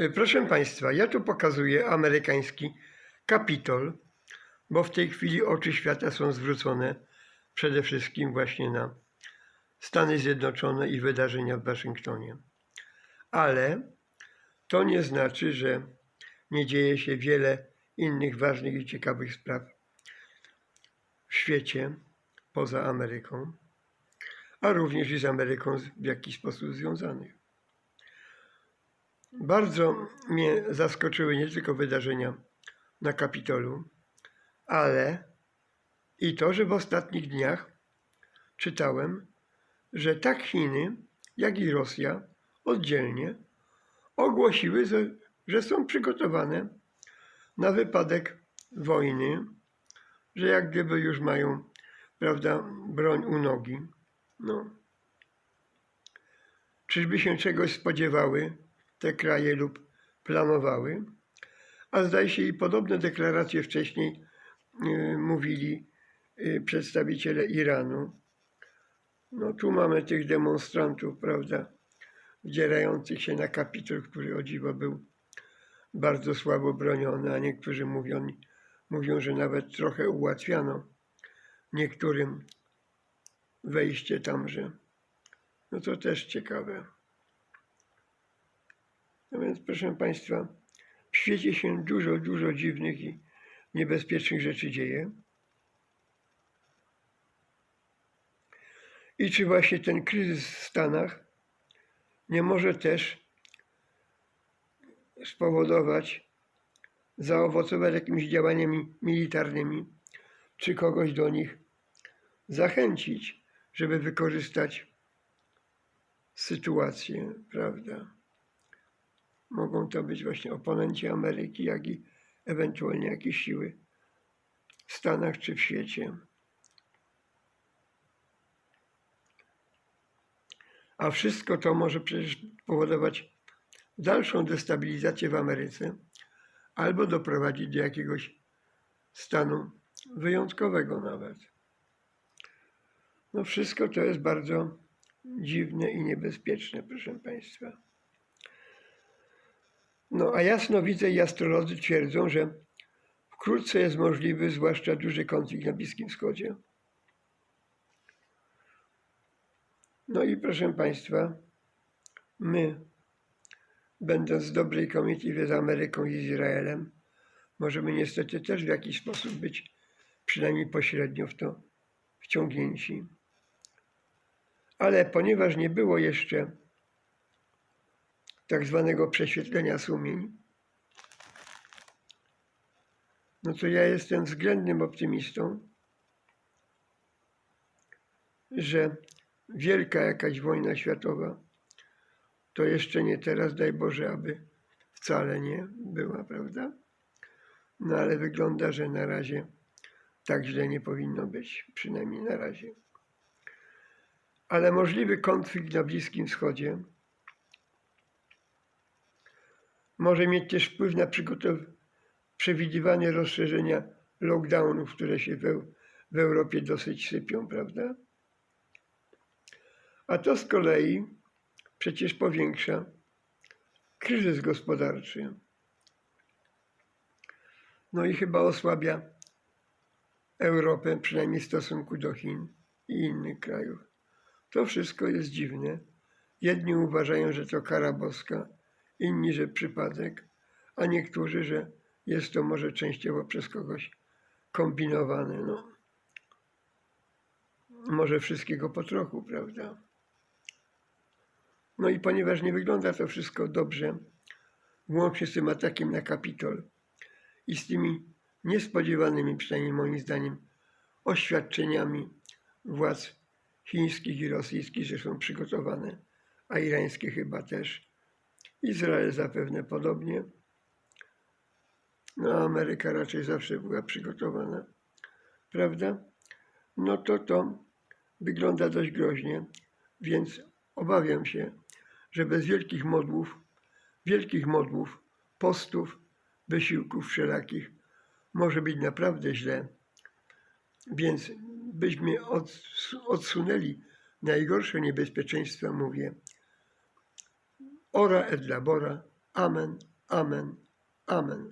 Y, Proszę Państwa, ja tu pokazuję amerykański Kapitol, bo w tej chwili oczy świata są zwrócone przede wszystkim właśnie na Stany Zjednoczone i wydarzenia w Waszyngtonie. Ale to nie znaczy, że nie dzieje się wiele innych ważnych i ciekawych spraw w świecie poza Ameryką, a również i z Ameryką w jakiś sposób związanych. Bardzo mnie zaskoczyły nie tylko wydarzenia na Kapitolu, ale i to, że w ostatnich dniach czytałem, że tak Chiny, jak i Rosja oddzielnie ogłosiły, że- są przygotowane na wypadek wojny, że jak gdyby już mają, prawda, broń u nogi. No. Czyżby się czegoś spodziewały te kraje lub planowały? A zdaje się i podobne deklaracje wcześniej y, mówili y, przedstawiciele Iranu. No tu mamy tych demonstrantów, prawda, wdzierających się na kapitol, który o dziwo był bardzo słabo broniony, a niektórzy mówią, mówią, że nawet trochę ułatwiano niektórym wejście tamże. No to też ciekawe. No więc proszę Państwa, w świecie się dużo, dużo dziwnych i niebezpiecznych rzeczy dzieje. I czy właśnie ten kryzys w Stanach nie może też spowodować, zaowocować jakimiś działaniami militarnymi, czy kogoś do nich zachęcić, żeby wykorzystać sytuację, prawda? Mogą to być właśnie oponenci Ameryki, jak i ewentualnie jakieś siły w Stanach czy w świecie. A wszystko to może przecież powodować dalszą destabilizację w Ameryce albo doprowadzić do jakiegoś stanu wyjątkowego nawet. No wszystko to jest bardzo dziwne i niebezpieczne, proszę Państwa. No a jasnowidze i astrolodzy twierdzą, że wkrótce jest możliwy zwłaszcza duży konflikt na Bliskim Wschodzie. No i proszę Państwa, my, będąc w dobrej komitywie z Ameryką i Izraelem, możemy niestety też w jakiś sposób być przynajmniej pośrednio w to wciągnięci. Ale ponieważ nie było jeszcze tak zwanego prześwietlenia sumień, no to ja jestem względnym optymistą, że wielka jakaś wojna światowa to jeszcze nie teraz, daj Boże, aby wcale nie była, prawda? No ale wygląda, że na razie tak źle nie powinno być, przynajmniej na razie. Ale możliwy konflikt na Bliskim Wschodzie może mieć też wpływ na przewidywanie rozszerzenia lockdownów, które się w, w Europie dosyć sypią, prawda? A to z kolei przecież powiększa kryzys gospodarczy. No i chyba osłabia Europę, przynajmniej w stosunku do Chin i innych krajów. To wszystko jest dziwne. Jedni uważają, że to kara boska, inni, że przypadek, a niektórzy, że jest to może częściowo przez kogoś kombinowane. No. Może wszystkiego po trochu, prawda? No i ponieważ nie wygląda to wszystko dobrze, łącznie z tym atakiem na Kapitol i z tymi niespodziewanymi, przynajmniej moim zdaniem, oświadczeniami władz chińskich i rosyjskich, że są przygotowane, a irańskie chyba też, Izrael zapewne podobnie, no Ameryka raczej zawsze była przygotowana, prawda? No to to wygląda dość groźnie, więc obawiam się, że bez wielkich modłów, wielkich modłów, postów, wysiłków wszelakich może być naprawdę źle. Więc byśmy odsu- odsunęli najgorsze niebezpieczeństwa, mówię, ora et labora, Amen, amen, amen.